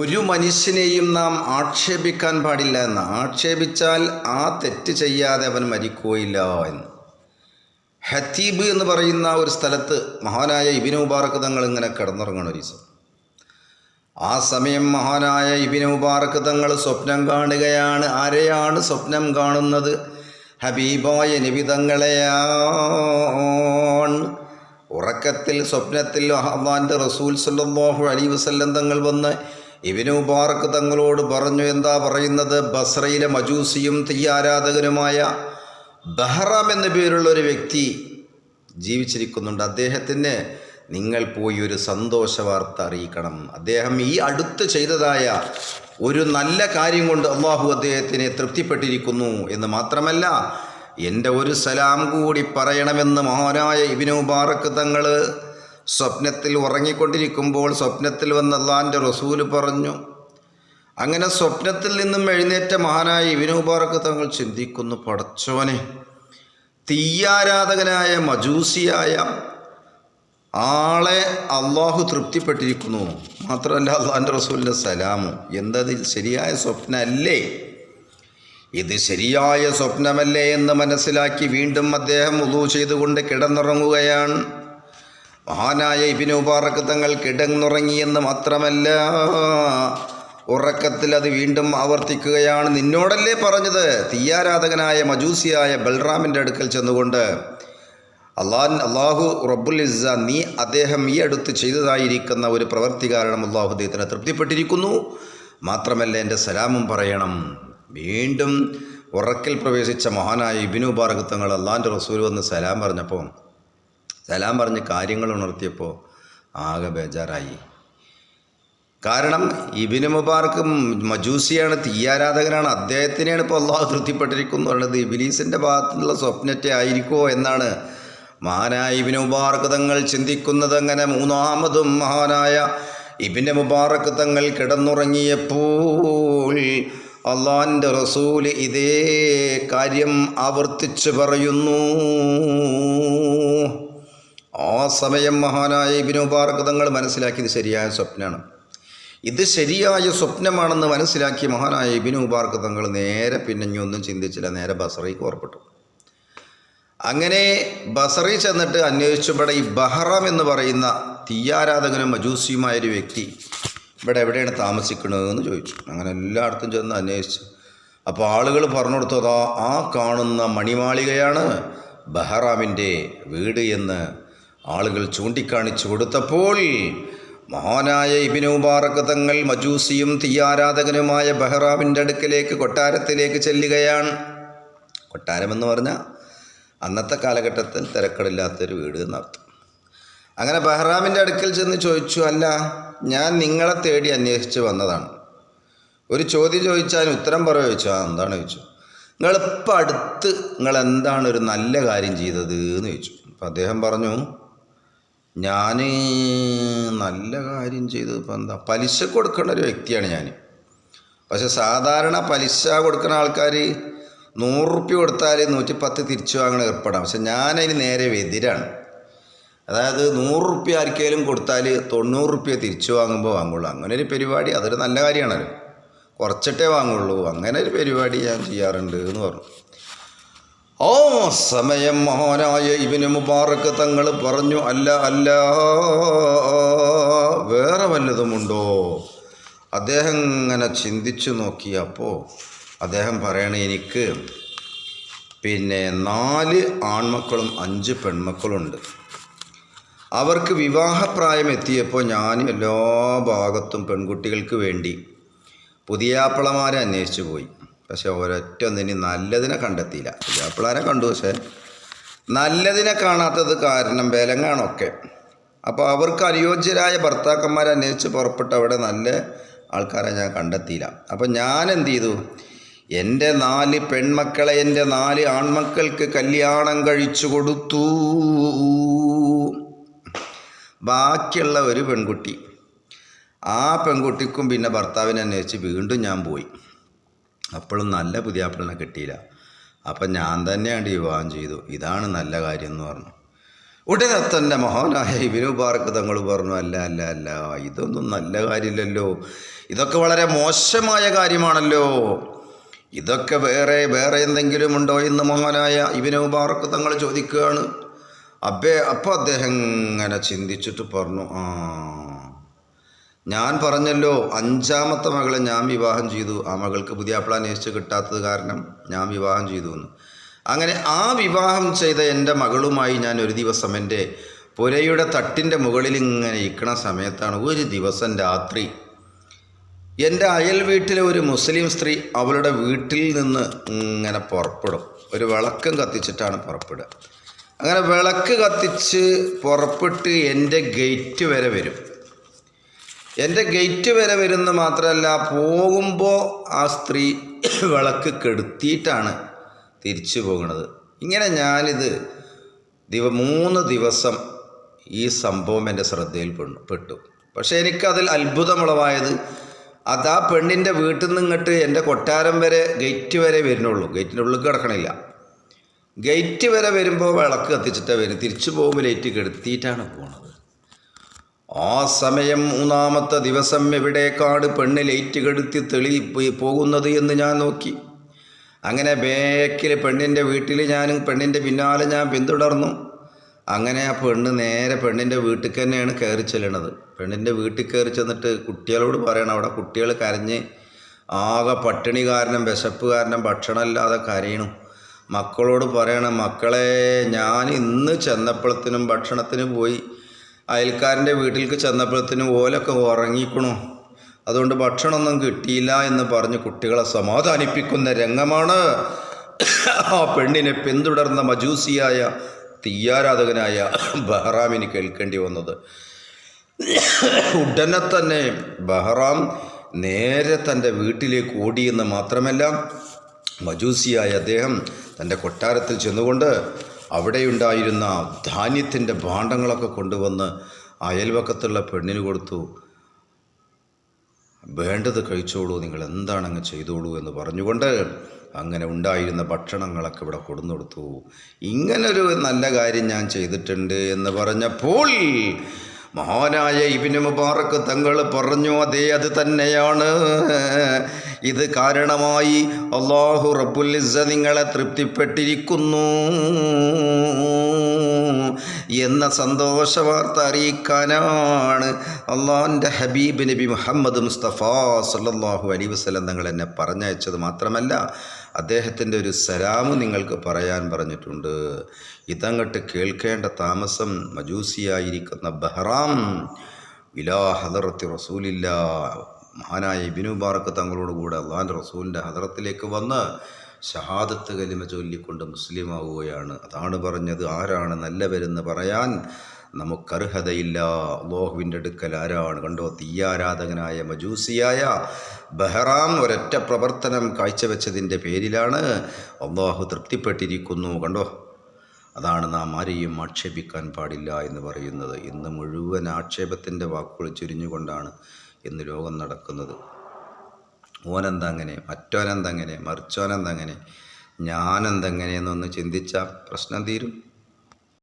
ഒരു മനുഷ്യനെയും നാം ആക്ഷേപിക്കാൻ പാടില്ല എന്ന്. ആക്ഷേപിച്ചാൽ ആ തെറ്റ് ചെയ്യാതെ അവൻ മരിക്കുകയില്ല എന്ന്. ഹത്തീബ് എന്ന് പറയുന്ന ഒരു സ്ഥലത്ത് മഹാനായ ഇബിന് മുബാറക്ക് തങ്ങൾ ഇങ്ങനെ കിടന്നിറങ്ങണ ഒരു ആ സമയം മഹാനായ ഇബിന് മുബാറക്ക് തങ്ങൾ സ്വപ്നം കാണുകയാണ്. ആരെയാണ് സ്വപ്നം കാണുന്നത്? ഹബീബായ നിബിതങ്ങളെയാണ് ഉറക്കത്തിൽ സ്വപ്നത്തിൽ അള്ളാന്റെ റസൂൽ സല്ലാഹു അലി വസല്ലം തങ്ങൾ വന്ന് ഇബിന് മുബാറക്ക് തങ്ങളോട് പറഞ്ഞു എന്താ പറയുന്നത്? ബസ്രയിലെ മജൂസിയും തെയ്യാരാധകനുമായ ബഹ്റാം എന്ന പേരുള്ള ഒരു വ്യക്തി ജീവിച്ചിരിക്കുന്നുണ്ട്. അദ്ദേഹത്തിന് നിങ്ങൾ പോയി ഒരു സന്തോഷ വാർത്ത അറിയിക്കണം. അദ്ദേഹം ഈ അടുത്ത് ചെയ്തതായ ഒരു നല്ല കാര്യം കൊണ്ട് അള്ളാഹു അദ്ദേഹത്തിനെ തൃപ്തിപ്പെട്ടിരിക്കുന്നു എന്ന് മാത്രമല്ല എന്റെ ഒരു സലാം കൂടി പറയണമെന്ന് മഹാനായ ഇബിനു മുബാറക്ക് തങ്ങൾ സ്വപ്നത്തിൽ ഉറങ്ങിക്കൊണ്ടിരിക്കുമ്പോൾ സ്വപ്നത്തിൽ വന്ന അള്ളാന്റെ റസൂൽ പറഞ്ഞു. അങ്ങനെ സ്വപ്നത്തിൽ നിന്നും എഴുന്നേറ്റ മഹാനായ ഇവനുപാർക്ക് തങ്ങൾ ചിന്തിക്കുന്നു പടച്ചോനെ തീയാരാധകനായ മജൂസിയായ ആളെ അള്ളാഹു തൃപ്തിപ്പെട്ടിരിക്കുന്നു. മാത്രമല്ല അള്ളാഹാന്റെ റസൂലിന്റെ സലാമു. എന്തത്? ശരിയായ സ്വപ്നമല്ലേ ഇത് ശരിയായ സ്വപ്നമല്ലേ എന്ന് മനസ്സിലാക്കി വീണ്ടും അദ്ദേഹം ഉദു ചെയ്തുകൊണ്ട് കിടന്നുറങ്ങുകയാണ്. മഹാനായ ഇബിന് മുബാറക്ക് തങ്ങൾ കിടന്നുറങ്ങിയെന്ന് മാത്രമല്ല ഉറക്കത്തിൽ അത് വീണ്ടും ആവർത്തിക്കുകയാണ്. നിന്നോടല്ലേ പറഞ്ഞത്? തീയാരാധകനായ മജൂസിയായ ബൽറാമിന്റെ അടുക്കൽ ചെന്നുകൊണ്ട് അള്ളാൻ അള്ളാഹു റബ്ബുൽ ഇസ്സ നീ അദ്ദേഹം ഈ അടുത്ത് ചെയ്തതായിരിക്കുന്ന ഒരു പ്രവൃത്തി കാരണം അള്ളാഹു അദ്ദേഹത്തിന് തൃപ്തിപ്പെട്ടിരിക്കുന്നു. മാത്രമല്ല എന്റെ സലാമും പറയണം. വീണ്ടും ഉറക്കിൽ പ്രവേശിച്ച മഹാനായ ഇബിനു അള്ളാന്റെ റസൂൽ വന്ന് സലാം പറഞ്ഞപ്പോൾ സലാം പറഞ്ഞ് കാര്യങ്ങൾ ഉണർത്തിയപ്പോൾ ആകെ ബേജാറായി. കാരണം ഇബിന് മുബാർക്ക് മജൂസിയാണ് തീയാരാധകനാണ് അദ്ദേഹത്തിനെയാണ് ഇപ്പോൾ അള്ളാഹു തൃപ്തിപ്പെട്ടിരിക്കുന്നു പറയുന്നത് ഇബിലീസിന്റെ ഭാഗത്തുനിന്നുള്ള സ്വപ്നത്തെ ആയിരിക്കുമോ എന്നാണ് മഹാനായ ഇബിന് മുബാർക്ക് തങ്ങൾ ചിന്തിക്കുന്നത്. അങ്ങനെ മൂന്നാമതും മഹാനായ ഇബിന് മുബാറക്ക് തങ്ങൾ കിടന്നുറങ്ങിയപ്പോൾ അള്ളാന്റെ റസൂൽ ഇതേ കാര്യം ആവർത്തിച്ച് പറയുന്നു. ആ സമയം മഹാനായ ഇബിനുപാർക്ക് തങ്ങൾ മനസ്സിലാക്കിയത് ശരിയായ സ്വപ്നമാണ് ഇത് ശരിയായ സ്വപ്നമാണെന്ന് മനസ്സിലാക്കിയ മഹാനായ ഇബിന് മുബാർക്ക് തങ്ങൾ നേരെ പിന്നെ ഒന്നും ചിന്തിച്ചില്ല. നേരെ ബസറയ്ക്ക് ഓർപ്പെട്ടു അങ്ങനെ ബസറി ചെന്നിട്ട് അന്വേഷിച്ചപ്പോൾ ഈ ബഹ്റാം എന്ന് പറയുന്ന തീയാരാധകനും മജൂസിയുമായൊരു വ്യക്തി ഇവിടെ എവിടെയാണ് താമസിക്കുന്നതെന്ന് ചോദിച്ചു. അങ്ങനെ എല്ലായിടത്തും ചെന്ന് അന്വേഷിച്ചു. അപ്പോൾ ആളുകൾ പറഞ്ഞു കൊടുത്തതാ ആ കാണുന്ന മണിമാളികയാണ് ബഹ്റാമിന്റെ വീട് എന്ന് ആളുകൾ ചൂണ്ടിക്കാണിച്ചു കൊടുത്തപ്പോൾ മഹാനായ ഇബിനു മുബാറക്ക് തങ്ങൾ മജൂസിയും തീയാരാധകനുമായ ബഹ്റാമിന്റെ അടുക്കലേക്ക് കൊട്ടാരത്തിലേക്ക് ചെല്ലുകയാണ്. കൊട്ടാരമെന്ന് പറഞ്ഞാൽ അന്നത്തെ കാലഘട്ടത്തിൽ തിരക്കടില്ലാത്തൊരു വീട് എന്നർത്ഥം. അങ്ങനെ ബഹ്റാമിന്റെ അടുക്കൽ ചെന്ന് ചോദിച്ചു അല്ല ഞാൻ നിങ്ങളെ തേടി അന്വേഷിച്ച് വന്നതാണ്. ഒരു ചോദ്യം ചോദിച്ചാൽ ഉത്തരം പറയുക ചോദിച്ചു. ആ എന്താണ്? ചോദിച്ചു. നിങ്ങളിപ്പോൾ അടുത്ത് നിങ്ങൾ എന്താണ് ഒരു നല്ല കാര്യം ചെയ്തത്? എന്ന് ചോദിച്ചു. അപ്പം അദ്ദേഹം പറഞ്ഞു ഞാൻ നല്ല കാര്യം ചെയ്തത് ഇപ്പം എന്താ? പലിശ കൊടുക്കേണ്ട ഒരു വ്യക്തിയാണ് ഞാൻ പക്ഷെ സാധാരണ പലിശ കൊടുക്കുന്ന ആൾക്കാർ നൂറ് റുപ്യ കൊടുത്താൽ നൂറ്റിപ്പത്ത് തിരിച്ചു വാങ്ങണ ഏർപ്പെടാം പക്ഷെ ഞാനതിന് നേരെ എതിരാണ്. അതായത് നൂറ് റുപ്യ ആർക്കെങ്കിലും കൊടുത്താൽ തൊണ്ണൂറ് റുപ്യ തിരിച്ചു വാങ്ങുമ്പോൾ വാങ്ങുള്ളൂ. അങ്ങനെ ഒരു പരിപാടി അതൊരു നല്ല കാര്യമാണല്ലോ. കുറച്ചിട്ടേ വാങ്ങുള്ളൂ. അങ്ങനെ ഒരു പരിപാടി ഞാൻ ചെയ്യാറുണ്ട് എന്ന് പറഞ്ഞു. ഓ സമയം മഹാനായ ഇവന് മുബാറക്ക് തങ്ങൾ പറഞ്ഞു അല്ല അല്ല വേറെ വല്ലതുമുണ്ടോ? അദ്ദേഹം ഇങ്ങനെ ചിന്തിച്ചു നോക്കിയപ്പോൾ അദ്ദേഹം പറയണ എനിക്ക് പിന്നെ നാല് ആൺമക്കളും അഞ്ച് പെൺമക്കളുണ്ട്. അവർക്ക് വിവാഹപ്രായം എത്തിയപ്പോൾ ഞാൻ എല്ലാ ഭാഗത്തും പെൺകുട്ടികൾക്ക് വേണ്ടി പുതിയാപ്പിളമാരെ അന്വേഷിച്ചു പോയി. പക്ഷെ ഒരൊറ്റ ഒന്നിനി നല്ലതിനെ കണ്ടെത്തിയില്ല. പുതിയാപ്പിളാരെ കണ്ടു പക്ഷേ നല്ലതിനെ കാണാത്തത് കാരണം ബലങ്ങാണൊക്കെ അപ്പോൾ അവർക്ക് അനുയോജ്യരായ ഭർത്താക്കന്മാരെ അന്വേഷിച്ച് പുറപ്പെട്ട് അവിടെ നല്ല ആൾക്കാരെ ഞാൻ കണ്ടെത്തിയില്ല. അപ്പോൾ ഞാൻ എന്ത് ചെയ്തു? എന്റെ നാല് പെൺമക്കളെ എന്റെ നാല് ആൺമക്കൾക്ക് കല്യാണം കഴിച്ചു കൊടുത്തു. ബാക്കിയുള്ള ഒരു പെൺകുട്ടി. ആ പെൺകുട്ടിക്കും പിന്നെ ഭർത്താവിനെ അന്വേഷിച്ച് വീണ്ടും ഞാൻ പോയി. അപ്പോഴും നല്ല പുതിയാപ്പിളിനെ കിട്ടിയില്ല. അപ്പം ഞാൻ തന്നെയാണ് വിവാഹം ചെയ്തു. ഇതാണ് നല്ല കാര്യം എന്ന് പറഞ്ഞു. ഉടനെ തന്നെ മഹാനായ ബാർക്ക് തങ്ങൾ പറഞ്ഞു അല്ല അല്ല അല്ല ഇതൊന്നും നല്ല കാര്യമില്ലല്ലോ. ഇതൊക്കെ വളരെ മോശമായ കാര്യമാണല്ലോ. ഇതൊക്കെ വേറെ വേറെ എന്തെങ്കിലും ഉണ്ടോ? എന്ന് മഹാനായ ഇബിന് പാർക്ക് തങ്ങൾ ചോദിക്കുകയാണ്. അബ്ബേ അപ്പോൾ അദ്ദേഹം ഇങ്ങനെ ചിന്തിച്ചിട്ട് പറഞ്ഞു ആ ഞാൻ പറഞ്ഞല്ലോ അഞ്ചാമത്തെ മകളെ ഞാൻ വിവാഹം ചെയ്തു. ആ മകൾക്ക് പുതിയ അപ്ല അന്വേഷിച്ച് കിട്ടാത്തത് കാരണം ഞാൻ വിവാഹം ചെയ്തു എന്ന് അങ്ങനെ ആ വിവാഹം ചെയ്ത എന്റെ മകളുമായി ഞാൻ ഒരു ദിവസം എന്റെ പുരയുടെ തട്ടിന്റെ മുകളിൽ ഇങ്ങനെ ഇരിക്കണ സമയത്താണ് ഒരു ദിവസം രാത്രി എന്റെ അയൽ വീട്ടിലെ ഒരു മുസ്ലിം സ്ത്രീ അവളുടെ വീട്ടിൽ നിന്ന് ഇങ്ങനെ പുറപ്പെടും. ഒരു വിളക്കം കത്തിച്ചിട്ടാണ് പുറപ്പെടുക. അങ്ങനെ വിളക്ക് കത്തിച്ച് പുറപ്പെട്ട് എന്റെ ഗേറ്റ് വരെ വരും. എന്റെ ഗേറ്റ് വരെ വരുന്ന മാത്രമല്ല പോകുമ്പോൾ ആ സ്ത്രീ വിളക്ക് കെടുത്തിയിട്ടാണ് തിരിച്ചു പോകുന്നത്. ഇങ്ങനെ ഞാനിത് ദിവ മൂന്ന് ദിവസം ഈ സംഭവം എന്റെ ശ്രദ്ധയിൽ പെട്ടു. പക്ഷേ എനിക്കതിൽ അത്ഭുതമുളവായത് അത് ആ പെണ്ണിന്റെ വീട്ടിൽ നിന്ന് ഇങ്ങോട്ട് എന്റെ കൊട്ടാരം വരെ ഗേറ്റ് വരെ വരുന്നുള്ളൂ. ഗേറ്റിന്റെ ഉള്ളിൽ കിടക്കണില്ല. ഗേറ്റ് വരെ വരുമ്പോൾ വിളക്ക് കത്തിച്ചിട്ടാണ് വരും. തിരിച്ചു പോകുമ്പോൾ ലൈറ്റ് കെടുത്തിയിട്ടാണ് പോണത്. ആ സമയം മൂന്നാമത്തെ ദിവസം എവിടേക്കാട് പെണ്ണ് ലൈറ്റ് കെടുത്തി തെളി പോകുന്നത് എന്ന് ഞാൻ നോക്കി. അങ്ങനെ ബേക്കിൽ പെണ്ണിന്റെ വീട്ടിൽ ഞാനും പെണ്ണിന്റെ പിന്നാലെ ഞാൻ പിന്തുടർന്നു. അങ്ങനെ ആ പെണ്ണ് നേരെ പെണ്ണിന്റെ വീട്ടിൽ തന്നെയാണ് കയറി ചെല്ലണത്. പെണ്ണിന്റെ വീട്ടിൽ കയറി ചെന്നിട്ട് കുട്ടികളോട് പറയണം അവിടെ കുട്ടികൾ കരഞ്ഞ് ആകെ പട്ടിണി കാരണം വിശപ്പ് കാരണം ഭക്ഷണമില്ലാതെ കരയണു. മക്കളോട് പറയണം മക്കളെ ഞാൻ ഇന്ന് ചെന്നപ്പോഴത്തിനും ഭക്ഷണത്തിന് പോയി. അയൽക്കാരന്റെ വീട്ടിലേക്ക് ചെന്നപ്പോഴത്തേനും ഓലൊക്കെ ഉറങ്ങിക്കണു. അതുകൊണ്ട് ഭക്ഷണമൊന്നും കിട്ടിയില്ല എന്ന് പറഞ്ഞ് കുട്ടികളെ സമാധാനിപ്പിക്കുന്ന രംഗമാണ് ആ പെണ്ണിനെ പിന്തുടർന്ന മജൂസിയായ തീയാരാധകനായ ബഹ്റാമിന് കേൾക്കേണ്ടി വന്നത്. ഉടനെ തന്നെ ബഹ്റാം നേരെ തന്റെ വീട്ടിലേക്ക് ഓടിയെന്ന് മാത്രമല്ല മജൂസിയായ അദ്ദേഹം തന്റെ കൊട്ടാരത്തിൽ ചെന്നുകൊണ്ട് അവിടെയുണ്ടായിരുന്ന ധാന്യത്തിന്റെ ഭാണ്ഡങ്ങളൊക്കെ കൊണ്ടുവന്ന് അയൽവക്കത്തുള്ള പെണ്ണിന് കൊടുത്തു. വേണ്ടത് കഴിച്ചോളൂ നിങ്ങൾ എന്താണങ്ങ് ചെയ്തോളൂ എന്ന് പറഞ്ഞുകൊണ്ട് അങ്ങനെ ഉണ്ടായിരുന്ന ഭക്ഷണങ്ങളൊക്കെ ഇവിടെ കൊടുന്നു കൊടുത്തു. ഇങ്ങനൊരു നല്ല കാര്യം ഞാൻ ചെയ്തിട്ടുണ്ട് എന്ന് പറഞ്ഞപ്പോൾ മഹാനായ ഇബിന് മുബാറക്ക് തങ്ങൾ പറഞ്ഞു അതേ അത് തന്നെയാണ്. ഇത് കാരണമായി അള്ളാഹു റബ്ബുലിസ നിങ്ങളെ തൃപ്തിപ്പെട്ടിരിക്കുന്നു എന്ന സന്തോഷ വാർത്ത അറിയിക്കാനാണ് അള്ളാഹിന്റെ ഹബീബ് നബി മുഹമ്മദ് മുസ്തഫ സല്ലാഹു അലി വസ്ലം തങ്ങൾ എന്നെ പറഞ്ഞയച്ചത് മാത്രമല്ല അദ്ദേഹത്തിന്റെ ഒരു സലാമ് നിങ്ങൾക്ക് പറയാൻ പറഞ്ഞിട്ടുണ്ട്. ഇതങ്ങട്ട് കേൾക്കേണ്ട താമസം മജൂസിയായിരിക്കുന്ന ബഹ്റാം ഇലാ ഹദറത്തി റസൂലില്ല. മഹാനായ ഇബിനു ബാറക്ക് തങ്ങളോട് കൂടെ അള്ളാഹാന്റെ റസൂലിന്റെ ഹദറത്തിലേക്ക് വന്ന് ഷഹാദത്ത് കലിമ ചൊല്ലിക്കൊണ്ട് മുസ്ലിമാവുകയാണ്. അതാണ് പറഞ്ഞത്. ആരാണ് നല്ലവരെന്ന് പറയാൻ നമുക്കർഹതയില്ല. അള്ളാഹുവിന്റെ അടുക്കൽ ആരാണ്? കണ്ടോ? തീയാരാധകനായ മജൂസിയായ ബഹ്റാം ഒരൊറ്റ പ്രവർത്തനം കാഴ്ചവെച്ചതിന്റെ പേരിലാണ് അള്ളാഹു തൃപ്തിപ്പെട്ടിരിക്കുന്നു. കണ്ടോ? അതാണ് നാം ആരെയും ആക്ഷേപിക്കാൻ പാടില്ല എന്ന് പറയുന്നത്. ഇന്ന് മുഴുവൻ ആക്ഷേപത്തിന്റെ വാക്കുകൾ ചുരിഞ്ഞുകൊണ്ടാണ് ഇന്ന് ലോകം നടക്കുന്നത്. ഓനെന്തങ്ങനെ മറ്റോനെന്തങ്ങനെ മറിച്ചോനെന്തങ്ങനെ ഞാനെന്തെങ്ങനെയെന്നൊന്ന് ചിന്തിച്ചാൽ പ്രശ്നം തീരും.